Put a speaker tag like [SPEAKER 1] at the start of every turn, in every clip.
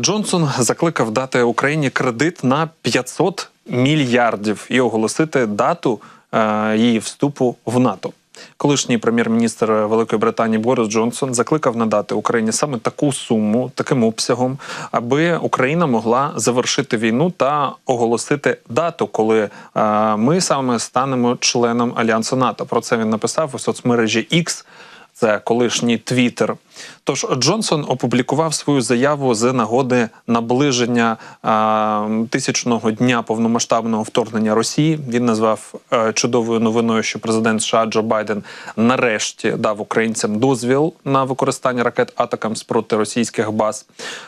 [SPEAKER 1] Джонсон закликав дати Україні кредит на 500 мільярдів і оголосити дату е, її вступу в НАТО. Колишній прем'єр-міністр Великої Британії Борис Джонсон закликав надати Україні саме таку суму, таким обсягом, аби Україна могла завершити війну та оголосити дату, коли е, ми саме станемо членом альянсу НАТО. Про це він написав у соцмережі X. Це колишній Твіттер. Тож Джонсон опублікував свою заяву з нагоди наближення а, тисячного дня повномасштабного вторгнення Росії. Він назвав а, чудовою новиною, що президент США Джо Байден нарешті дав українцям дозвіл на використання ракет Атакамс проти російських баз.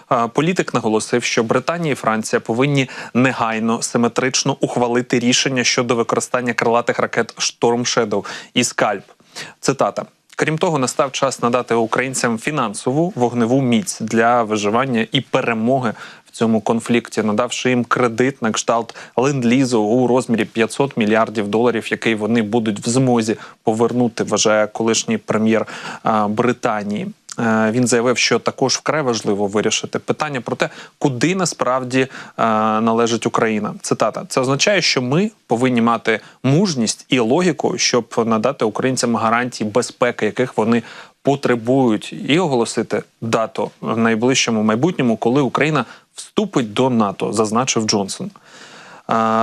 [SPEAKER 1] А, політик наголосив, що Британія і Франція повинні негайно симетрично ухвалити рішення щодо використання крилатих ракет Шторм Шедоу і Скальп. Цитата. Крім того, настав час надати українцям фінансову вогневу міць для виживання і перемоги в цьому конфлікті, надавши їм кредит на кшталт ленд-лізу у розмірі 500 мільярдів доларів, який вони будуть в змозі повернути, вважає колишній прем'єр Британії. Е, Він заявив, що також вкрай важливо вирішити питання про те, куди насправді е, належить Україна. Цитата: це означає, що ми повинні мати мужність і логіку, щоб надати українцям гарантії безпеки, яких вони потребують, і оголосити дату в найближчому майбутньому, коли Україна вступить до НАТО, зазначив Джонсон.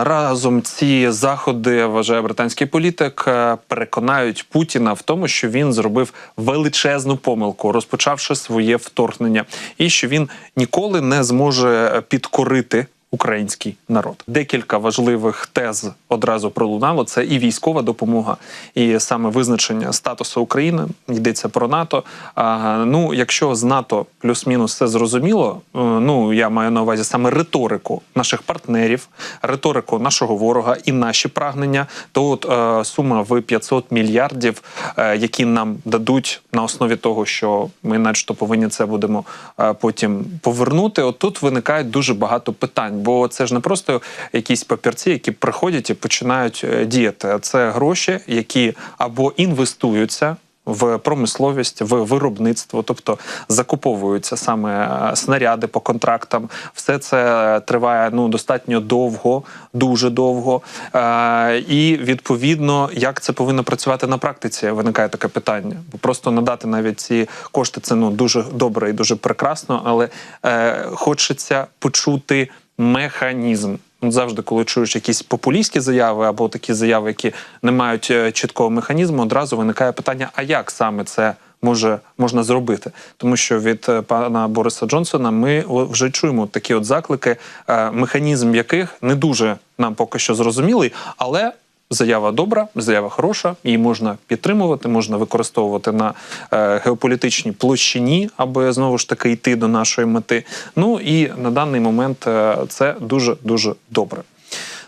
[SPEAKER 1] Разом ці заходи вважає британський політик, е, переконають Путіна в тому, що він зробив величезну помилку, розпочавши своє вторгнення, і що він ніколи не зможе підкорити. Український народ декілька важливих тез одразу пролунало. Це і військова допомога, і саме визначення статусу України йдеться про НАТО. А, ну, якщо з НАТО плюс-мінус все зрозуміло, е, ну я маю на увазі саме риторику наших партнерів, риторику нашого ворога і наші прагнення, то от е, сума в 500 мільярдів, е, які нам дадуть на основі того, що ми, начебто, повинні це будемо е, потім повернути. От тут виникає дуже багато питань, бо це ж не просто якісь папірці, які приходять і починають е, діяти. Це гроші, які або інвестуються. В промисловість, в виробництво, тобто закуповуються саме е, снаряди по контрактам. Все це триває ну достатньо довго, дуже довго. Е, і відповідно, як це повинно працювати на практиці, виникає таке питання. Бо просто надати навіть ці кошти це ну дуже добре і дуже прекрасно, але е, хочеться почути механізм. Завжди, коли чуєш якісь популістські заяви або такі заяви, які не мають е, чіткого механізму, одразу виникає питання: а як саме це може можна зробити? Тому що від е, пана Бориса Джонсона ми вже чуємо такі от заклики, е, механізм яких не дуже нам поки що зрозумілий, але. Заява добра, заява хороша, її можна підтримувати, можна використовувати на е, геополітичній площині, аби знову ж таки йти до нашої мети. Ну і на даний момент е, це дуже дуже добре.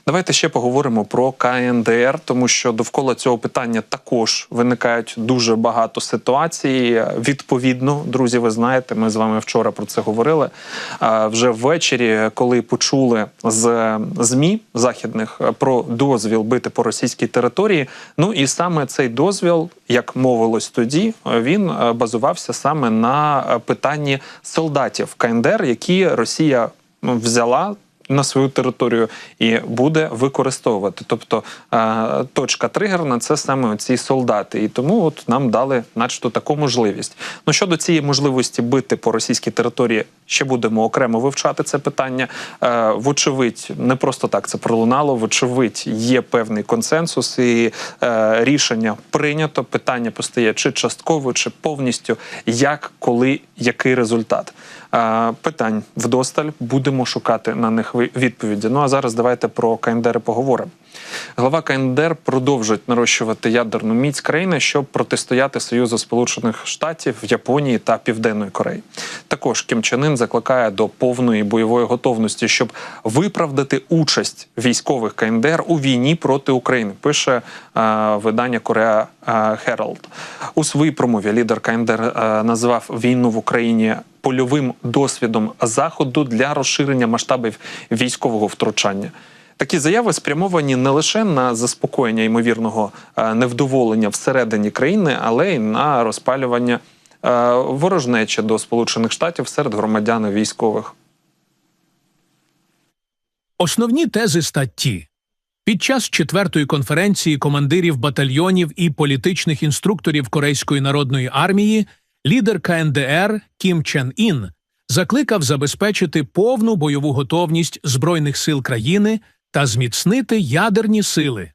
[SPEAKER 1] Давайте ще поговоримо про КНДР, тому що довкола цього питання також виникають дуже багато ситуацій. Відповідно, друзі, ви знаєте, ми з вами вчора про це говорили. Вже ввечері, коли почули з змі західних про дозвіл бити по російській території. Ну і саме цей дозвіл, як мовилось тоді, він е, базувався саме на питанні солдатів КНДР, які Росія взяла на свою територію і буде використовувати. Тобто е, точка тригерна це саме ці солдати. І тому от нам дали, начебто, таку можливість. Ну щодо цієї можливості бити по російській території, ще будемо окремо вивчати це питання. Е, Вочевидь, не просто так це пролунало. Вочевидь, є певний консенсус, і е, рішення прийнято. Питання постає чи частково, чи повністю, як, коли, який результат. Е, Питань вдосталь будемо шукати на них відповіді. Ну а зараз давайте про КНДР поговоримо. Глава КНДР продовжить нарощувати ядерну міць країни, щоб протистояти Союзу Сполучених Штатів, Японії та Південної Кореї. Також Кім Чен Ін закликає до повної бойової готовності, щоб виправдати участь військових КНДР у війні проти України. Пише е, видання Кореа Хералд. У своїй промові лідер КНДР е, назвав війну в Україні польовим досвідом заходу для розширення масштабів військового втручання. Такі заяви спрямовані не лише на заспокоєння ймовірного е, невдоволення всередині країни, але й на розпалювання е, ворожнечі до Сполучених Штатів серед громадян і військових.
[SPEAKER 2] Основні тези статті. Під час четвертої конференції командирів батальйонів і політичних інструкторів Корейської народної армії лідер КНДР Кім Чен Ін закликав забезпечити повну бойову готовність Збройних сил країни та зміцнити ядерні сили.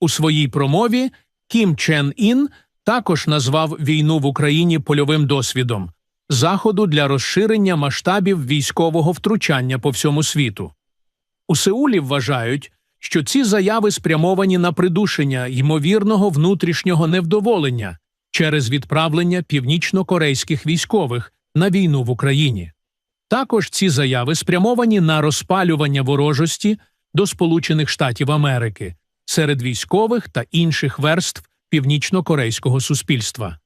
[SPEAKER 2] У своїй промові Кім Чен Ін також назвав війну в Україні польовим досвідом заходу для розширення масштабів військового втручання по всьому світу. У Сеулі вважають, що ці заяви спрямовані на придушення ймовірного внутрішнього невдоволення через відправлення північно-корейських військових на війну в Україні. Також ці заяви спрямовані на розпалювання ворожості до Сполучених Штатів Америки серед військових та інших верств північно-корейського суспільства.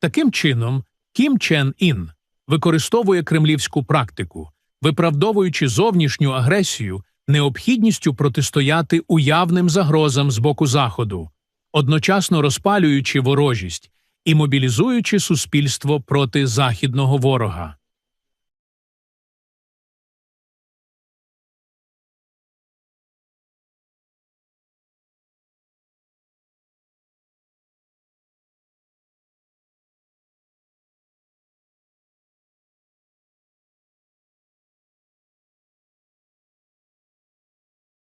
[SPEAKER 2] Таким чином, Кім Чен Ін використовує кремлівську практику, виправдовуючи зовнішню агресію необхідністю протистояти уявним загрозам з боку Заходу, одночасно розпалюючи ворожість і мобілізуючи суспільство проти західного ворога.